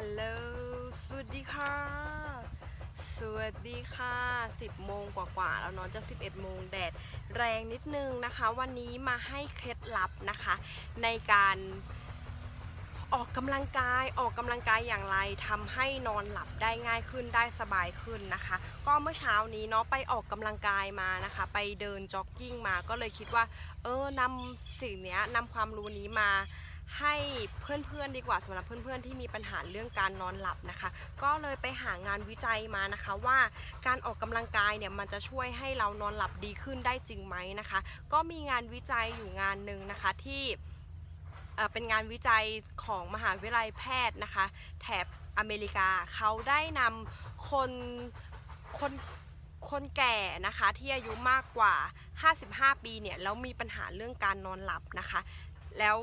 ฮัลโหล สวัสดีค่ะ สวัสดีค่ะ 10โมงกว่าๆ แล้วเนอนจะ 11โมงแดดแรงนิดนึงนะคะ วันนี้มาให้เคล็ดลับนะคะ ในการออกกำลังกายออกกำลังกายอย่างไรทำให้นอนหลับได้ง่ายขึ้นได้สบายขึ้นนะคะ ก็เมื่อเช้านี้เนาะไปออกกำลังกายมานะคะ ไปเดินจ็อกกิ้งมาก็เลยคิดว่า เออนำสิ่งเนี้ยนำความรู้นี้มา ให้เพื่อนๆดีกว่าสำหรับเพื่อนๆที่มีปัญหาเรื่องการนอนหลับนะคะ ก็เลยไปหางานวิจัยมานะคะว่าการออกกำลังกายเนี่ยมันจะช่วยให้เรานอนหลับดีขึ้นได้จริงไหมนะคะ ก็มีงานวิจัยอยู่งานหนึ่งนะคะที่เเป็นงานวิจัยของมหาวิทยาลัยแพทย์นะคะ แถบอเมริกาเขาได้นำคนคนคนแก่นะคะที่อายุมากกว่า 55 ปีเนี่ยแล้วมีปัญหาเรื่องการนอนหลับนะคะ แล้ว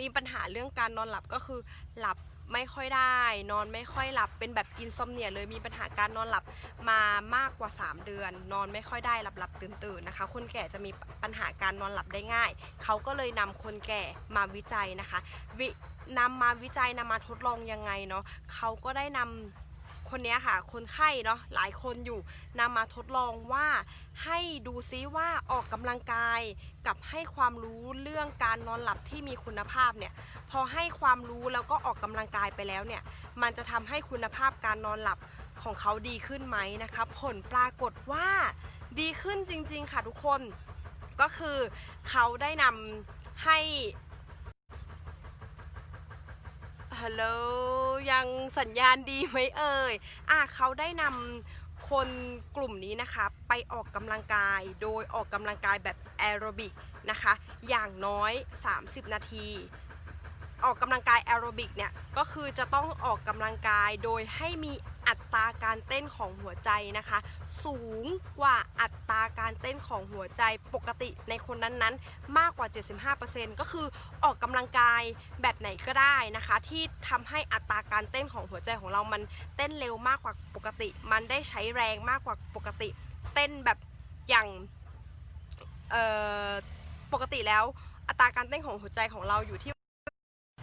มีปัญหาเรื่องการนอนหลับก็คือหลับไม่ค่อยได้ นอนไม่ค่อยหลับเป็นแบบอินซอมเนียเลยมีปัญหาการนอนหลับมามากกว่า 3 เดือน นอนไม่ค่อยได้หลับหลับตื่นตื่นนะคะ คนแก่จะมีปัญหาการนอนหลับได้ง่าย เขาก็เลยนำคนแก่มาวิจัยนะคะวินำมาวิจัยนำมาทดลองยังไงเนาะเขาก็ได้นำ คนนี้ค่ะ คนไข้เนาะหลายคนอยู่นำมาทดลองว่าให้ดูซิว่าออกกำลังกายกับให้ความรู้เรื่องการนอนหลับที่มีคุณภาพเนี่ยพอให้ความรู้แล้วก็ออกกำลังกายไปแล้วเนี่ยมันจะทำให้คุณภาพการนอนหลับของเขาดีขึ้นไหมนะคะผลปรากฏว่าดีขึ้นจริง ๆ ค่ะทุกคนก็คือเขาได้นำให้ ฮัลโหลยังสัญญาณดีไหมเอ่ยอะเขาได้นำคนกลุ่มนี้นะคะ ไปออกกำลังกายโดยออกกำลังกายแบบแอโรบิกนะคะ อย่างน้อย 30 นาที ออกกำลังกายแอโรบิกเนี่ย ก็คือจะต้องออกกำลังกายโดยให้มี อัตราการเต้นของหัวใจนะคะ สูงกว่าอัตราการเต้นของหัวใจปกติในคนนั้นๆ มากกว่า 75%ก็คือออกกำลังกายแบบไหนก็ได้นะคะ ที่ทำให้อัตราการเต้นของหัวใจของเรามันเต้นเร็วมากกว่าปกติ มันได้ใช้แรงมากกว่าปกติ เต้นแบบอย่างปกติแล้วอัตราการเต้นของหัวใจของเราอยู่ที่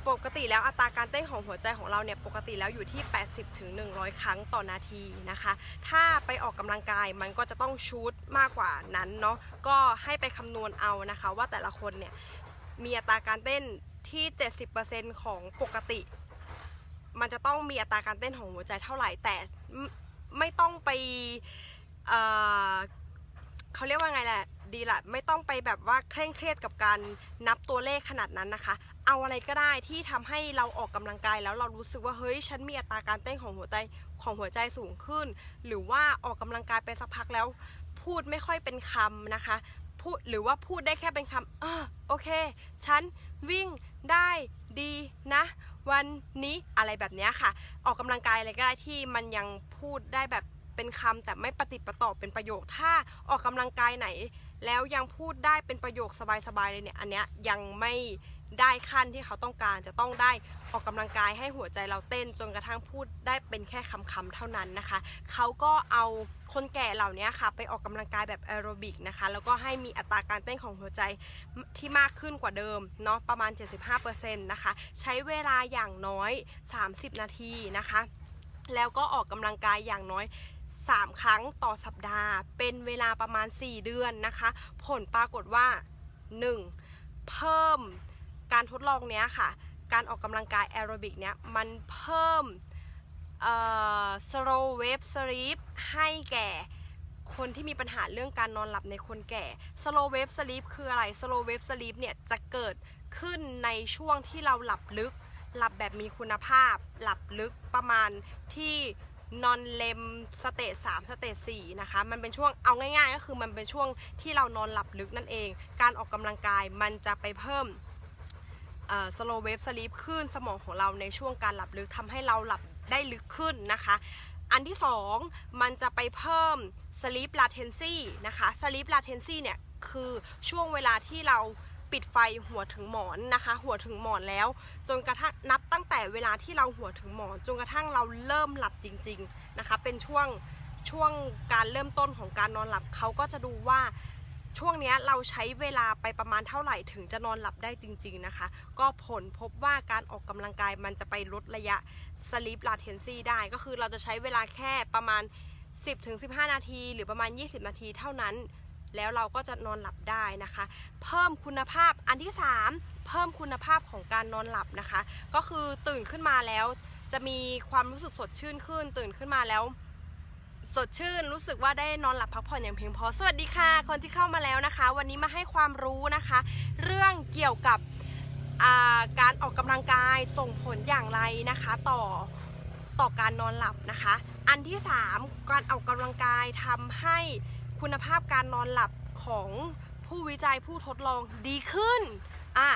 ปกติแล้วอัตราการเต้นของหัวใจของเราเนี่ยปกติแล้วอยู่ที่ 80ถึง100 ครั้งต่อนาทีนะคะ ถ้าไปออกกำลังกายมันก็จะต้องชูดมากกว่านั้นเนาะก็ให้ไปคำนวณเอานะคะว่าแต่ละคนเนี่ยมีอัตราการเต้นที่ 70%ของปกติ มันจะต้องมีอัตราการเต้นของหัวใจเท่าไหร่แต่ไม่ต้องไปเเขาเรียกว่าไงแหละดีละไม่ต้องไปแบบว่าเคร่งเครียดกับการนับตัวเลขขนาดนั้นนะคะ เอาอะไรก็ได้ที่ทำให้เราออกกำลังกายแล้วเรารู้สึกว่าเฮ้ยฉันมีอัตราการเต้นของหัวใจของหัวใจสูงขึ้น หรือว่าออกกำลังกายไปสักพักแล้ว พูดไม่ค่อยเป็นคำนะคะพูดหรือว่าพูดได้แค่เป็นคำเออโอเค ฉันวิ่งได้ดีนะ วันนี้อะไรแบบนี้ค่ะ ออกกำลังกายอะไรก็ได้ที่มันยังพูดได้แบบเป็นคำแต่ไม่ปฏิประต่อเป็นประโยค ถ้าออกกำลังกายไหน แล้วยังพูดได้เป็นประโยคสบายๆเลยเนี่ย อันเนี้ยยังไม่ ได้ขั้นที่เขาต้องการจะต้องได้ออกกำลังกายให้หัวใจเราเต้นจนกระทั่งพูดได้เป็นแค่คำๆเท่านั้นนะคะ เขาก็เอาคนแก่เหล่านี้ค่ะไปออกกำลังกายแบบแอโรบิกนะคะ แล้วก็ให้มีอัตราการเต้นของหัวใจที่มากขึ้นกว่าเดิมเนาะประมาณ 75%นะคะใช้เวลาอย่างน้อย 30 นาทีนะคะ แล้วก็ออกกำลังกายอย่างน้อย3 ครั้งต่อสัปดาห์ เป็นเวลาประมาณ 4 เดือนนะคะ ผลปรากฏว่า 1. เพิ่ม การทดลองเนี้ยค่ะ การออกกำลังกายแอโรบิกเนี้ยมันเพิ่มเอ่อ slow wave sleep ให้แก่คนที่มีปัญหาเรื่องการนอนหลับในคนแก่ slow wave sleep คืออะไร slow wave sleep เนี่ยจะเกิดขึ้นในช่วงที่เราหลับลึก หลับแบบมีคุณภาพ หลับลึกประมาณที่นอนเลมสเตจ3สเตจ4นะคะ มันเป็นช่วงเอาง่ายๆ ก็คือมันเป็นช่วงที่เรานอนหลับลึกนั่นเอง การออกกำลังกายมันจะไปเพิ่ม สโลเวฟสลีปคลื่นสมองของเราในช่วงการหลับลึกทำให้เราหลับได้ลึกขึ้นนะคะ อันที่ 2 มันจะไปเพิ่ม sleep latency นะคะ sleep latency เนี่ยคือช่วงเวลาที่เราปิดไฟหัวถึงหมอนนะคะ หัวถึงหมอนแล้ว จนกระทั่งนับตั้งแต่เวลาที่เราหัวถึงหมอน จนกระทั่งเราเริ่มหลับจริง ๆนะคะ เป็นช่วงช่วงการเริ่มต้นของการนอนหลับเขาก็จะดูว่า ช่วงนี้เราใช้เวลาไปประมาณเท่าไหร่ถึงจะนอนหลับได้จริง ๆนะคะ ก็ผลพบว่าการออกกำลังกายมันจะไปลดระยะ sleep latency ได้ก็คือเราจะใช้เวลาแค่ประมาณ 10-15 นาที หรือประมาณ 20 นาทีเท่านั้นแล้วเราก็จะนอนหลับได้นะคะ เพิ่มคุณภาพอันที่ 3 เพิ่มคุณภาพของการนอนหลับนะคะ ก็คือตื่นขึ้นมาแล้ว จะมีความรู้สึกสดชื่นขึ้น ตื่นขึ้นมาแล้ว สดชื่นรู้สึกว่าได้นอนหลับพักผ่อนอย่างเพียงพอ สวัสดีค่ะคนที่เข้ามาแล้วนะคะ วันนี้มาให้ความรู้นะคะ เรื่องเกี่ยวกับาการออกกำลังกายส่งผลอย่างไรนะคะ ต่อต่อการนอนหลับนะคะ อันที่ 3 การออกกำลังกายทำให้คุณภาพการนอนหลับของผู้วิจัยผู้ทดลองดีขึ้นอะ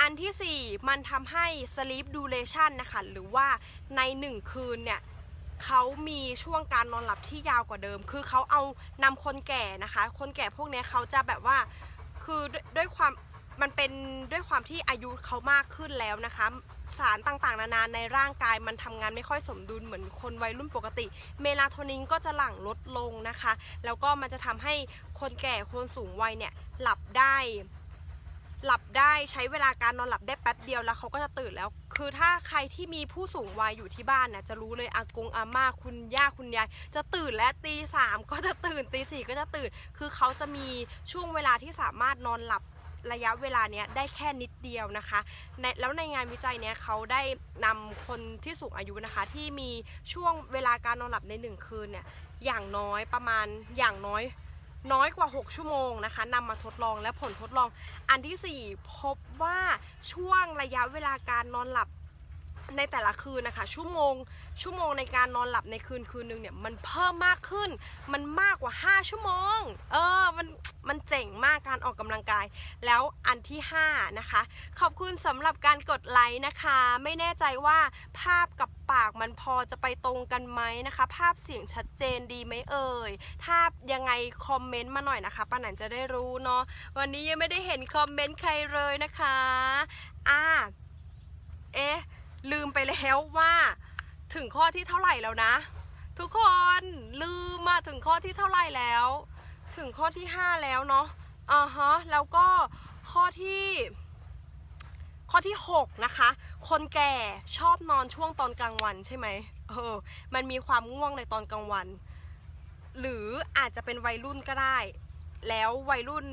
อันทีสี่4 มันทำให้ sleep duration นะคะ หรือว่าใน 1 คืนเนี่ย เขามีช่วงการนอนหลับที่ยาวกว่าเดิม คือเขาเอานำคนแก่นะคะ คนแก่พวกนี้เขาจะแบบว่า คือด้วยด้วยความ มันเป็นด้วยความที่อายุเขามากขึ้นแล้วนะคะ สารต่างๆ นานาในร่างกายมันทำงานไม่ค่อยสมดุลเหมือนคนวัยรุ่นปกติ เมลาโทนินก็จะหลั่งลดลงนะคะ แล้วก็มันจะทำให้คนแก่คนสูงวัยเนี่ยหลับได้ หลับได้ใช้เวลาการนอนหลับได้แป๊บเดียวแล้วเขาก็จะตื่นแล้ว คือถ้าใครที่มีผู้สูงวัยอยู่ที่บ้านน่ะจะรู้เลยอากงอาม่าคุณย่าคุณยายจะตื่นและตีสามก็จะตื่นตีสี่ก็จะตื่น คือเขาจะมีช่วงเวลาที่สามารถนอนหลับระยะเวลาเนี้ยได้แค่นิดเดียวนะคะในแล้วในงานวิจัยเนี้ยเขาได้นำคนที่สูงอายุนะคะ ที่มีช่วงเวลาการนอนหลับในหนึ่งคืนเนี่ยอย่างน้อยประมาณอย่างน้อย น้อยกว่า 6 ชั่วโมงนะคะนำมาทดลองและผลทดลอง อันที่ 4 พบว่าช่วงระยะเวลาการนอนหลับในแต่ละคืนนะคะ ชั่วโมง ชั่วโมงในการนอนหลับในคืนคืนหนึ่งเนี่ยมันเพิ่มมากขึ้น มันมากกว่า 5 ชั่วโมง เออมัน มันเจ๋งมากการออกกำลังกาย แล้วอันที่ 5 นะคะ ขอบคุณสำหรับการกดไลค์นะคะ ไม่แน่ใจว่าภาพกับปากมันพอจะไปตรงกันไหมนะคะ ภาพเสียงชัดเจนดีไหมเอ่ย ถ้ายังไงคอมเมนต์มาหน่อยนะคะป้าหนันจะได้รู้เนาะวันนี้ยังไม่ได้เห็นคอมเมนต์ใครเลยนะคะอ่าเอ๊ะลืมไปแล้วว่าถึงข้อที่เท่าไหร่แล้วนะ ทุกคนลืมมาถึงข้อที่เท่าไหร่แล้ว ถึงข้อที่ 5 แล้วเนาะอ่าฮะแล้วก็ข้อที่ ข้อที่ 6 นะคะ คนแก่ชอบนอนช่วงตอนกลางวันใช่ไหมเออมันมีความง่วงในตอนกลางวัน หรืออาจจะเป็นวัยรุ่นก็ได้ แล้ววัยรุ่น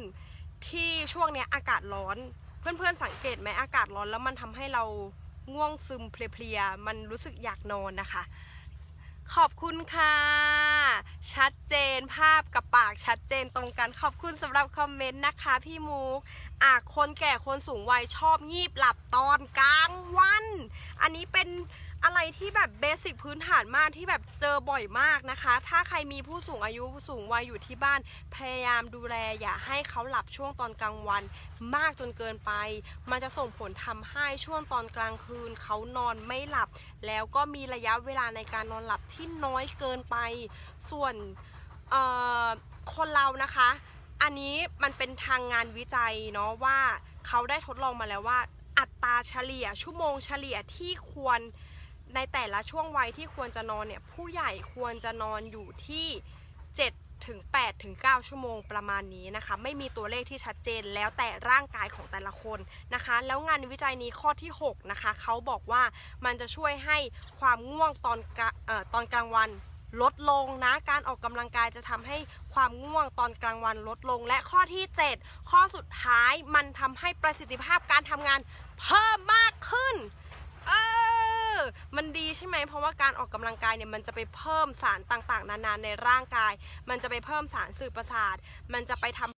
ที่ช่วงเนี้ยอากาศร้อน เพื่อนๆสังเกตไหมอากาศร้อนแล้วมันทำให้เราง่วงซึมเพลียๆมันรู้สึกอยากนอนนะคะ ขอบคุณค่ะ ชัดเจนภาพกับปากชัดเจนตรงกันขอบคุณสำหรับคอมเมนต์นะคะพี่มุก อะคนแก่คนสูงวัยชอบงีบหลับตอนกลางวัน อันนี้เป็นอะไรที่แบบเบสิกพื้นฐานมากที่แบบเจอบ่อยมากนะคะ ถ้าใครมีผู้สูงอายุผู้สูงวัยอยู่ที่บ้าน พยายามดูแลอย่าให้เขาหลับช่วงตอนกลางวัน มากจนเกินไป มันจะส่งผลทำให้ช่วงตอนกลางคืน เขานอนไม่หลับ แล้วก็มีระยะเวลาในการนอนหลับที่น้อยเกินไป ส่วนคนเรานะคะ อันนี้มันเป็นทางงานวิจัยเนาะว่าเขาได้ทดลองมาแล้วว่า อัตราเฉลี่ยชั่วโมงเฉลี่ยที่ควรในแต่ละช่วงวัยที่ควรจะนอนเนี่ยผู้ใหญ่ควรจะนอนอยู่ที่ 7 ถึง 8 ถึง 9 ชั่วโมงประมาณนี้นะคะ ไม่มีตัวเลขที่ชัดเจนแล้วแต่ร่างกายของแต่ละคนนะคะ แล้วงานวิจัยนี้ข้อที่ 6 นะคะเขาบอกว่ามันจะช่วยให้ความง่วงตอนกะเอ่อตอนกลางวัน ลดลงนะ การออกกำลังกายจะทำให้ความง่วงตอนกลางวันลดลง และข้อที่ 7 ข้อสุดท้ายมันทำให้ประสิทธิภาพการทำงานเพิ่มมากขึ้น เออ มันดีใช่ไหม เพราะว่าการออกกำลังกายเนี่ยมันจะไปเพิ่มสารต่างๆ นานาในร่างกาย มันจะไปเพิ่มสารสื่อประสาท มันจะไปทำ